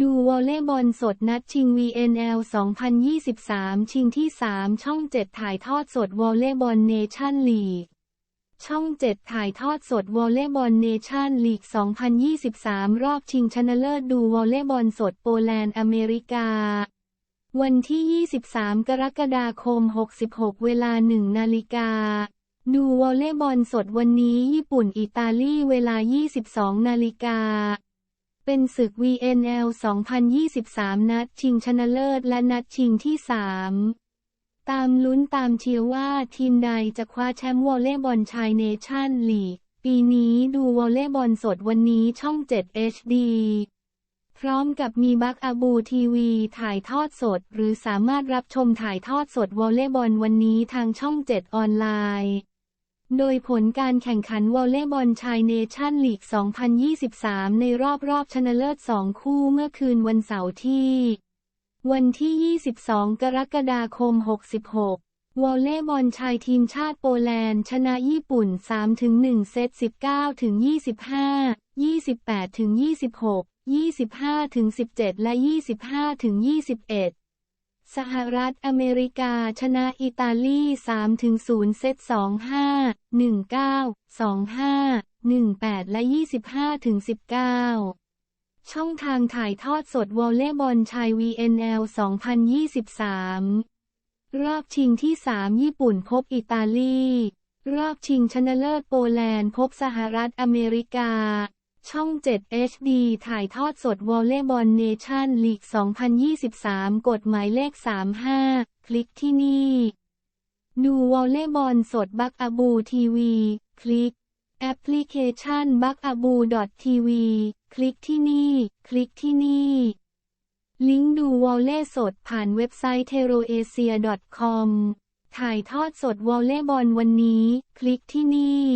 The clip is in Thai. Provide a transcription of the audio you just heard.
ดูวอลเลย์บอลสดนัดชิง VNL 2023 ชิงที่ 3 ช่อง 7 ถ่ายทอดสดวอลเลย์บอลเนชั่นลีก ช่อง 7 ถ่ายทอดสดวอลเลย์บอลเนชั่นลีก 2023 รอบชิงชนะเลิศดูวอลเลย์บอลสดโปแลนด์อเมริกา วันที่ 23 กรกฎาคม 66 เวลา 1 นาฬิกาดูวอลเลย์บอลสดวันนี้ญี่ปุ่นอิตาลีเวลา 22 นาฬิกา เป็นศึก VNL 2023 นัดชิงชนะเลิศและนัดชิงที่ 3 ตามลุ้นตามเชียร์ว่าทีมใดจะคว้าแชมป์วอลเลย์บอลชายเนชั่นลีก ปีนี้ดูวอลเลย์บอลสดวันนี้ช่อง 7 HD พร้อมกับมีบักอาบูทีวีถ่ายทอดสด หรือสามารถรับชมถ่ายทอดสดวอลเลย์บอลวันนี้ทางช่อง 7 ออนไลน์ โดยผลการแข่งขันวอลเลย์บอลชายเนชั่นลีก 2023 ในรอบรอบชนะเลิศ 2 คู่เมื่อคืนวันเสาร์ที่ วันที่ 22 กรกฎาคม 66 วอลเลย์บอลชายทีมชาติโปแลนด์ ชนะญี่ปุ่น 3-1 เซต 19-25 28-26 25-17 และ 25-21 สหรัฐอเมริกาชนะอิตาลี 3-0 เซต 25 19 25 18 และ 25-19 ช่องทางถ่ายทอดสดวอลเลย์บอลชาย VNL 2023 รอบชิงที่ 3 ญี่ปุ่นพบอิตาลี รอบชิงชนะเลิศโปแลนด์พบสหรัฐอเมริกา ช่อง 7 HD ถ่ายทอดสดวอลเลย์บอลเนชั่นลีก 2023 กฎหมายเลข 35 คลิกที่นี่ ดูวอลเลย์บอลสดบักอาบูทีวี คลิก แอปพลิเคชันบักอาบูทีวีคลิกที่นี่ คลิกที่นี่ ลิงก์ดูวอลเล่สดผ่านเว็บไซต์ t e r o a s i a c o m ถ่ายทอดสดวอลเลย์บอลวันนี้ คลิกที่นี่